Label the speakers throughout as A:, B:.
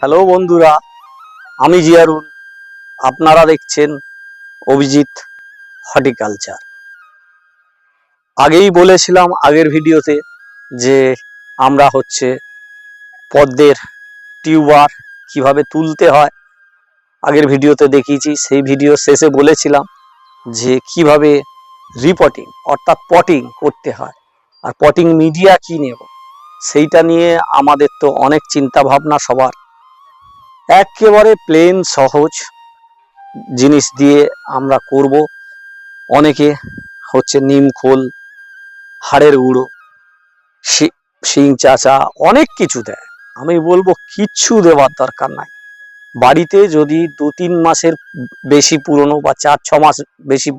A: Hello বন্ধুরা। আমি জিয়ারুল। আপনারা দেখছেন অভিজিৎ হর্টিকালচার। আগেই বলেছিলাম আগের ভিডিওতে যে আমরা হচ্ছে পদ্মের টিউবার কীভাবে তুলতে হয়। আগের ভিডিওতে দেখিয়েছি, সেই ভিডিও শেষে বলেছিলাম যে কীভাবে রিপটিং অর্থাৎ পটিং করতে হয়। আর পটিং মিডিয়া কি নেব সেইটা নিয়ে আমাদের তো অনেক চিন্তা ভাবনা সবার। একেবারে প্লেন সহজ জিনিস দিয়ে আমরা করব। অনেকে হচ্ছে নিম খোল, হাড়ের গুঁড়ো শি- চাচা অনেক কিছু দেয়। আমি বলব কিচ্ছু দেওয়ার দরকার নাই। বাড়িতে যদি দু তিন মাসের বেশি পুরনো বা চার ছ মাস বেশি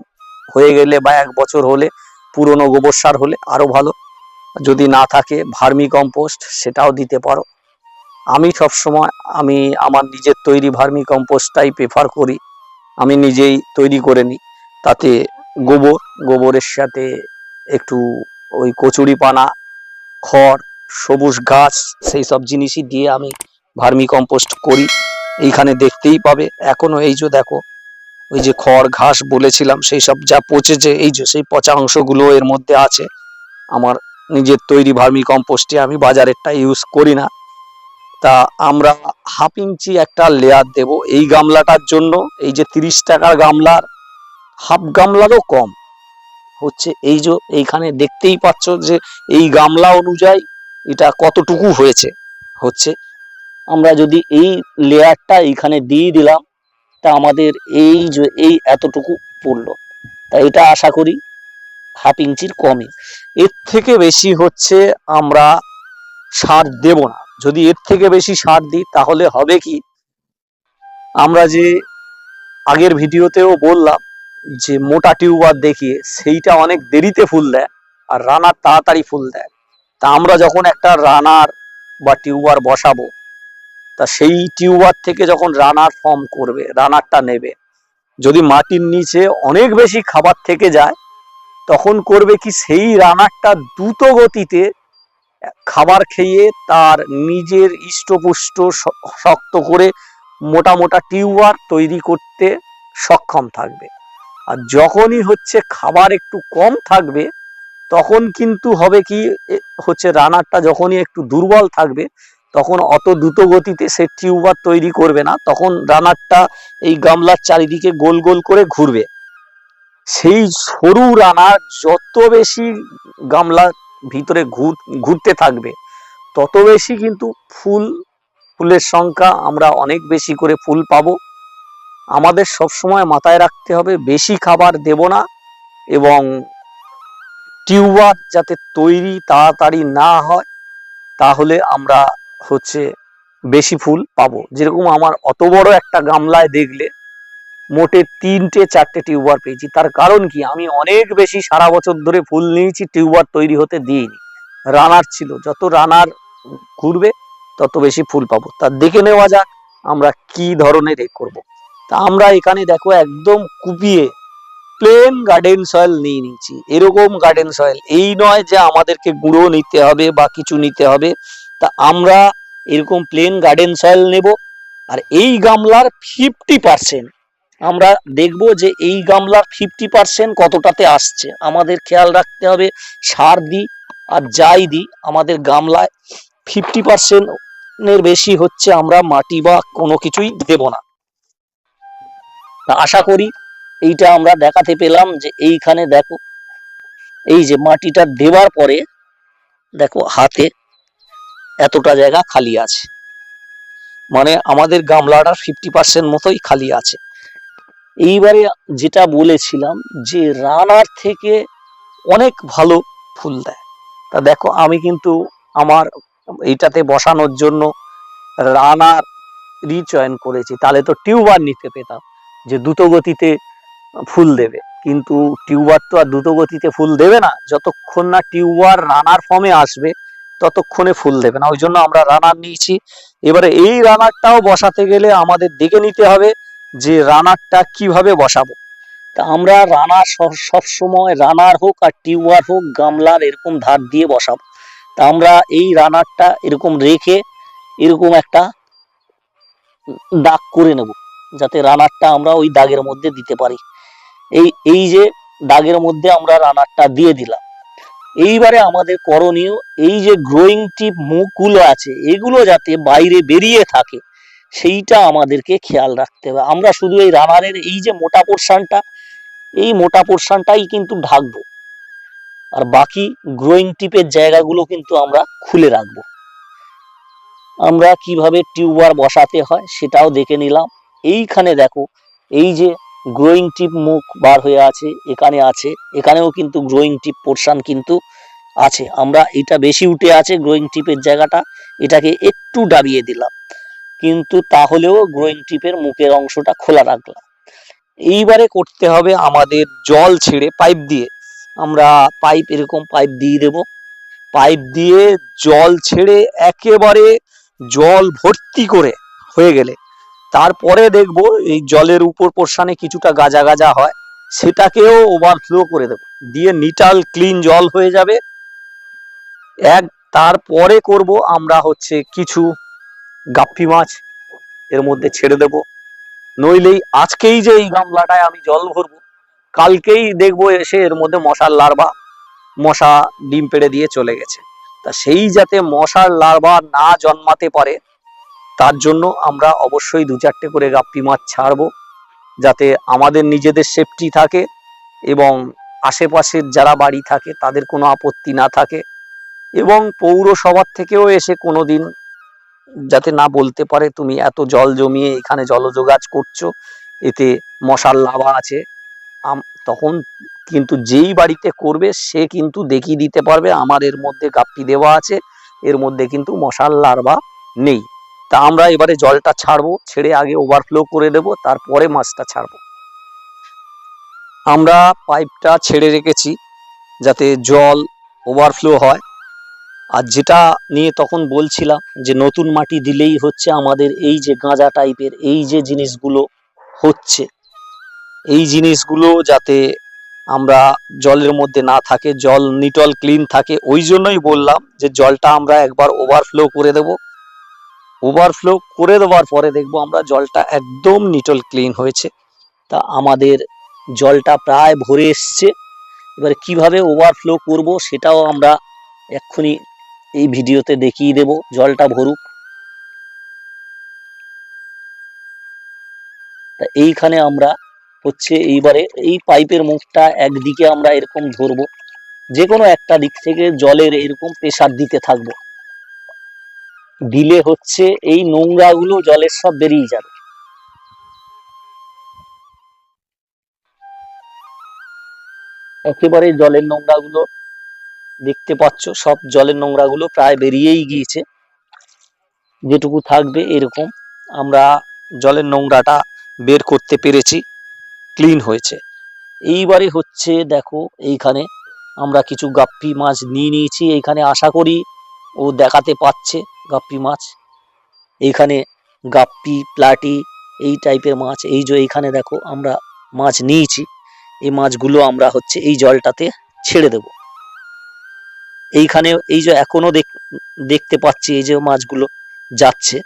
A: হয়ে গেলে বা এক বছর হলে পুরনো গোবর সার হলে আরও ভালো। যদি না থাকে, ভার্মি কম্পোস্ট সেটাও দিতে পারো। আমি সব সময় আমি আমার নিজের তৈরি ভার্মি কম্পোস্টটাই প্রেফার করি। আমি নিজেই তৈরি করে নিই। তাতে গোবর, গোবরের সাথে একটু ওই কচুরি পানা, খড়, সবুজ ঘাস, সেই সব জিনিসই দিয়ে আমি ভার্মি কম্পোস্ট করি। এইখানে দেখতেই পাবে। এখনও এই যে দেখো ওই যে খড়, ঘাস বলেছিলাম, সেই সব যা পচেছে এই যে সেই পচা অংশগুলো এর মধ্যে আছে, আমার নিজের তৈরি ভার্মি কম্পোস্টে আমি বাজারেরটা ইউজ করি না। তা আমরা হাফ ইঞ্চি একটা লেয়ার দেব এই গামলাটার জন্য, এই যে তিরিশ টাকার গামলার হাফ গামলারও কম। হচ্ছে এই যে এইখানে দেখতেই পাচ্ছ যে এই গামলা অনুযায়ী এটা কতটুকু হয়েছে। হচ্ছে আমরা যদি এই লেয়ারটা এইখানে দিয়ে দিলাম তা আমাদের এই যে, এই এতটুকু পড়ল। তা এটা আশা করি হাফ ইঞ্চির কমই। এর থেকে বেশি হচ্ছে আমরা সার দেব না। যদি এর থেকে বেশি সার দিই, তাহলে হবে কি? আমরা যে আগের ভিডিওতেও বললাম যে, মোটা টিউবার দেখিয়ে সেইটা অনেক দেরিতে ফুল দেয় আর রানার তাড়াতাড়ি ফুল দেয়। তা আমরা যখন একটা রানার বা টিউবার বসাবো তা সেই টিউবার থেকে যখন রানার ফর্ম করবে, রানারটা নেবে, যদি মাটির নিচে অনেক বেশি খাবার থেকে যায়, তখন করবে কি সেই রানারটা দ্রুত গতিতে খাবার খেয়ে তার নিজের ইষ্টপুষ্ট শক্ত করে মোটা মোটা টিউবার তৈরি করতে সক্ষম থাকবে। আর যখনই হচ্ছে খাবার একটু কম থাকবে, তখন কিন্তু হবে কি হচ্ছে রানারটা যখনই একটু দুর্বল থাকবে তখন অত দ্রুত গতিতে সে টিউবার তৈরি করবে না, তখন রানারটা এই গামলার চারিদিকে গোল গোল করে ঘুরবে। সেই সরু রানার যত বেশি গামলার ভিতরে ঘুর, ঘুরতে থাকবে, তত বেশি কিন্তু ফুল, ফুলের সংখ্যা আমরা অনেক বেশি করে ফুল পাবো। আমাদের সব সময় মাথায় রাখতে হবে, বেশি খাবার দেব না এবং টিউবার যাতে তৈরি তাড়াতাড়ি না হয়, তাহলে আমরা হচ্ছে বেশি ফুল পাবো। যেরকম আমার অত বড় একটা গামলায় দেখলে মোটে তিনটে চারটে টিউবার পেয়েছি। তার কারণ কি? আমি অনেক বেশি সারা বছর ধরে ফুল নিয়েছি, টিউবার তৈরি হতে দিইনি। রানার ছিল, যত রানার ঘুরবে তত বেশি ফুল পাবো। তা দেখে নেওয়া যাক আমরা কি ধরনের এ করব। তা আমরা এখানে দেখো একদম কুপিয়ে প্লেন গার্ডেন সয়েল নিয়ে নিয়েছি। এরকম গার্ডেন সয়েল এই নয় যে আমাদেরকে গুঁড়ো নিতে হবে বা কিছু নিতে হবে। তা আমরা এরকম প্লেন গার্ডেন সয়েল নেব, আর এই গামলার ফিফটি পার্সেন্ট আমরা দেখব যে এই গামলার ফিফটি পার্সেন্ট কতটাতে আসছে। আমাদের খেয়াল রাখতে হবে, সার দিই আর যাই দিই, আমাদের গামলায় ফিফটি পার্সেন্টের বেশি হচ্ছে আমরা মাটি বা কোনো কিছুই দেব না। আশা করি এইটা আমরা দেখাতে পেলাম যে এইখানে দেখো, এই যে মাটিটা দেওয়ার পরে দেখো হাতে এতটা জায়গা খালি আছে। মানে আমাদের গামলাটার ফিফটি পার্সেন্ট মতোই খালি আছে। এইবারে যেটা বলেছিলাম যে রানার থেকে অনেক ভালো ফুল দেয়। তা দেখো, আমি কিন্তু আমার এইটাতে বসানোর জন্য রানার রিচয়ন করেছি। তাহলে তো টিউবার নিতে পেতাম যে দ্রুত গতিতে ফুল দেবে। কিন্তু টিউবার তো আর দ্রুত গতিতে ফুল দেবে না। যতক্ষণ না টিউবার রানার ফর্মে আসবে ততক্ষণে ফুল দেবে না। ওই জন্য আমরা রানার নিয়েছি। এবারে এই রানারটাও বসাতে গেলে আমাদের দেখে নিতে হবে যে রানারটা কীভাবে বসাবো। তা আমরা রানার সব সময় রানার হোক আর টিউবার হোক, গামলার এরকম ধার দিয়ে বসাবো। তা আমরা এই রানারটা এরকম রেখে এরকম একটা দাগ করে নেব, যাতে রানারটা আমরা ওই দাগের মধ্যে দিতে পারি। এই এই যে দাগের মধ্যে আমরা রানারটা দিয়ে দিলাম। এইবারে আমাদের করণীয় এই যে গ্রোয়িং টিপ মুখগুলো আছে, এগুলো যাতে বাইরে বেরিয়ে থাকে, সেইটা আমাদেরকে খেয়াল রাখতে হবে। আমরা শুধু এই রানারের এই যে মোটা পোর্শনটা এই মোটা পোর্শনটাই কিন্তু ঢাকবো। আর বাকি গ্রোয়িং টিপের জায়গাগুলো কিন্তু আমরা খুলে রাখব। আমরা কীভাবে টিউবার বসাতে হয় সেটাও দেখে নিলাম। এইখানে দেখো, এই যে গ্রোয়িং টিপ মুখ বার হয়ে আছে, এখানে আছে। এখানেও কিন্তু গ্রোয়িং টিপ পোর্শন কিন্তু আছে। আমরা এটা বেশি উঠে আছে গ্রোয়িং টিপের জায়গাটা, এটাকে একটু ডাবিয়ে দিলাম। কিন্তু তাহলেও গ্রোয়িং টিপের মুখের অংশটা খোলা রাখলাম। এইবারে করতে হবে আমাদের জল ছেড়ে পাইপ দিয়ে। আমরা পাইপ এরকম পাইপ দিয়ে দেব। পাইপ দিয়ে জল ছেড়ে একেবারে জল ভর্তি করে হয়ে গেলে তারপরে দেখব এই জলের উপর পোর্শনে কিছুটা গাজা গাজা হয়, সেটাকেও ওভারফ্লো করে দেব। দিয়ে নিটাল ক্লিন জল হয়ে যাবে। এক, তারপরে করব আমরা হচ্ছে কিছু গাপ্পি মাছ, এর মধ্যে ছেড়ে দেব। নইলেই আজকেই যে এই গামলাটায় আমি জল ভরবো, কালকেই দেখব এসে এর মধ্যে মশার লার্ভা, মশা ডিম পেড়ে দিয়ে চলে গেছে। তা সেই যাতে মশার লার্ভা না জন্মাতে পারে তার জন্য আমরা অবশ্যই দু চারটে করে গাপ্পি মাছ ছাড়বো, যাতে আমাদের নিজেদের সেফটি থাকে এবং আশেপাশের যারা বাড়ি থাকে তাদের কোনো আপত্তি না থাকে এবং পৌরসভার থেকেও এসে কোনো দিন যাতে না বলতে পারে, তুমি এত জল জমিয়ে এখানে জলযোগাজ করছ, এতে মশার লাভা আছে। তখন কিন্তু যেই বাড়িতে করবে সে কিন্তু দেখিয়ে দিতে পারবে আমার এর মধ্যে গাপ্পি দেওয়া আছে, এর মধ্যে কিন্তু মশার লার্ভা নেই। তা আমরা এবারে জলটা ছাড়বো, ছেড়ে আগে ওভারফ্লো করে দেব, তারপরে মাছটা ছাড়বো। আমরা পাইপটা ছেড়ে রেখেছি যাতে জল ওভারফ্লো হয়। আর যেটা নিয়ে তখন বলছিলাম যে নতুন মাটি দিলেই হচ্ছে আমাদের এই যে গাঁজা টাইপের এই যে জিনিসগুলো হচ্ছে, এই জিনিসগুলো যাতে আমরা জলের মধ্যে না থাকে, জল নিটল ক্লিন থাকে, ওই জন্যই বললাম যে জলটা আমরা একবার ওভারফ্লো করে দেব। ওভারফ্লো করে দেওয়ার পরে দেখব আমরা জলটা একদম নিটল ক্লিন হয়েছে। তা আমাদের জলটা প্রায় ভরে এসছে। এবার কীভাবে ওভারফ্লো করব সেটাও আমরা এক্ষুনি এই ভিডিওতে দেখিয়ে দেব, জলটা ভরুক। তা এইখানে আমরা হচ্ছে এইবারে এই পাইপের মুখটা একদিকে আমরা এরকম ধরবো যে কোনো একটা দিক থেকে জলের এরকম প্রেসার দিতে থাকব। দিলে হচ্ছে এই নোংরাগুলো জলের সব বেরিয়ে যাবে। একেবারে জলের নোংরাগুলো দেখতে পাচ্ছ, সব জলের নোংরাগুলো প্রায় বেরিয়েই গিয়েছে। যেটুকু থাকবে এরকম। আমরা জলের নোংরাটা বের করতে পেরেছি, ক্লিন হয়েছে। এইবারে হচ্ছে দেখো, এইখানে আমরা কিছু গাপ্পি মাছ নিয়ে নিয়েছি। এইখানে আশা করি ও দেখাতে পাচ্ছে গাপ্পি মাছ। এইখানে গাপ্পি, প্লাটি, এই টাইপের মাছ। এই যে এইখানে দেখো আমরা মাছ নিয়েছি। এই মাছগুলো আমরা হচ্ছে এই জলটাতে ছেড়ে দেব। এইখানে এই যে এখনও দেখ- দেখতে পাচ্ছি এই যে মাছগুলো যাচ্ছে।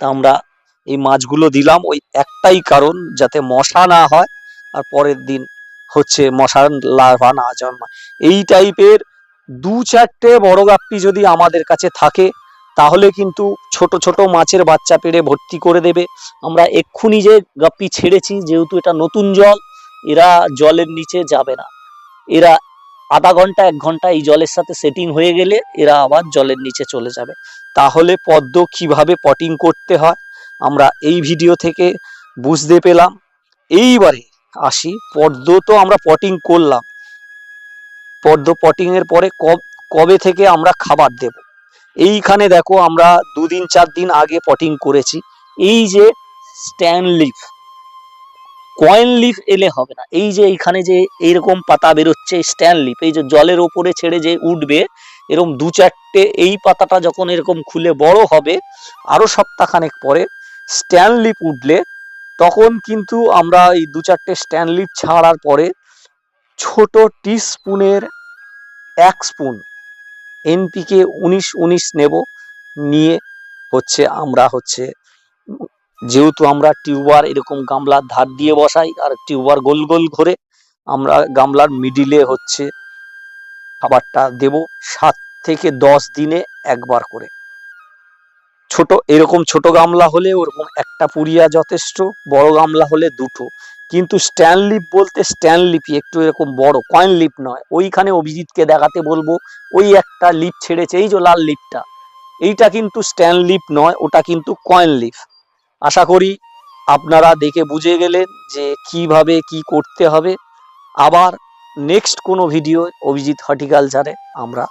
A: তা আমরা এই মাছগুলো দিলাম ওই একটাই কারণ যাতে মশা না হয় আর পরের দিন হচ্ছে মশার লার্ভা না জন্মায়। এই টাইপের দু চারটে বড় গাপ্পি যদি আমাদের কাছে থাকে, তাহলে কিন্তু ছোট ছোট মাছের বাচ্চা পেড়ে ভর্তি করে দেবে। আমরা এক্ষুনি যে গাপ্পি ছেড়েছি, যেহেতু এটা নতুন জল, এরা জলের নিচে যাবে না। এরা আধা ঘণ্টা, এক ঘণ্টা এই জলের সাথে সেটিং হয়ে গেলে এরা আবার জলের নিচে চলে যাবে। তাহলে পদ্ম কীভাবে পটিং করতে হয়, আমরা এই ভিডিও থেকে বুঝতে পেলাম। এইবারে আসি, পদ্ম তো আমরা পটিং করলাম। পদ্ম পটিং এর পরে কব থেকে আমরা খাবার দেব? এইখানে দেখো আমরা দুদিন চার দিন আগে পটিং করেছি। এই যে স্ট্যান্ড লিফ কয়েন লিফ এলে হবে না। এই যে এইখানে যে এইরকম পাতা বেরোচ্ছে স্ট্যান্ড লিফ এই যে জলের ওপরে ছেড়ে যে উঠবে, এরকম দু চারটে এই পাতাটা যখন এরকম খুলে বড় হবে, আরও সপ্তাহখানেক পরে স্ট্যান্ড লিফ উঠলে, তখন কিন্তু আমরা এই দু চারটে স্ট্যান্ড লিপ ছাড়ার পরে ছোট টি স্পুনের এক স্পুন। এনপিকে উনিশ উনিশ নেব। নিয়ে হচ্ছে আমরা হচ্ছে, যেহেতু আমরা টিউবার এরকম গামলার ধার দিয়ে বসাই আর টিউবার গোল গোল ঘুরে, আমরা গামলার মিডিলে হচ্ছে খাবারটা দেব সাত থেকে দশ দিনে একবার করে। ছোট, এরকম ছোট গামলা হলে ওরকম একটা পুরিয়া যথেষ্ট, বড় গামলা হলে দুটো। কিন্তু স্ট্যান্ড লিপ বলতে স্ট্যান্ড লিপই একটু এরকম বড় কয়েন লিপ নয়। ওইখানে অভিজিৎকে দেখাতে বলব, ওই একটা লিপ ছেড়েছে, এই যে লাল লিপটা এইটা কিন্তু স্ট্যান্ড লিপ নয়, ওটা কিন্তু কয়েন লিপ আশা করি আপনারা দেখে বুঝে গেলেন যে কীভাবে কি করতে হবে। আবার নেক্সট কোনো ভিডিও অভিজিৎ হর্টিকালচারে আমরা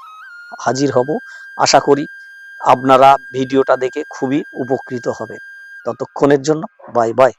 A: হাজির হব। আশা করি আপনারা ভিডিওটা দেখে খুবই উপকৃত হবেন। ততক্ষণের জন্য বাই বাই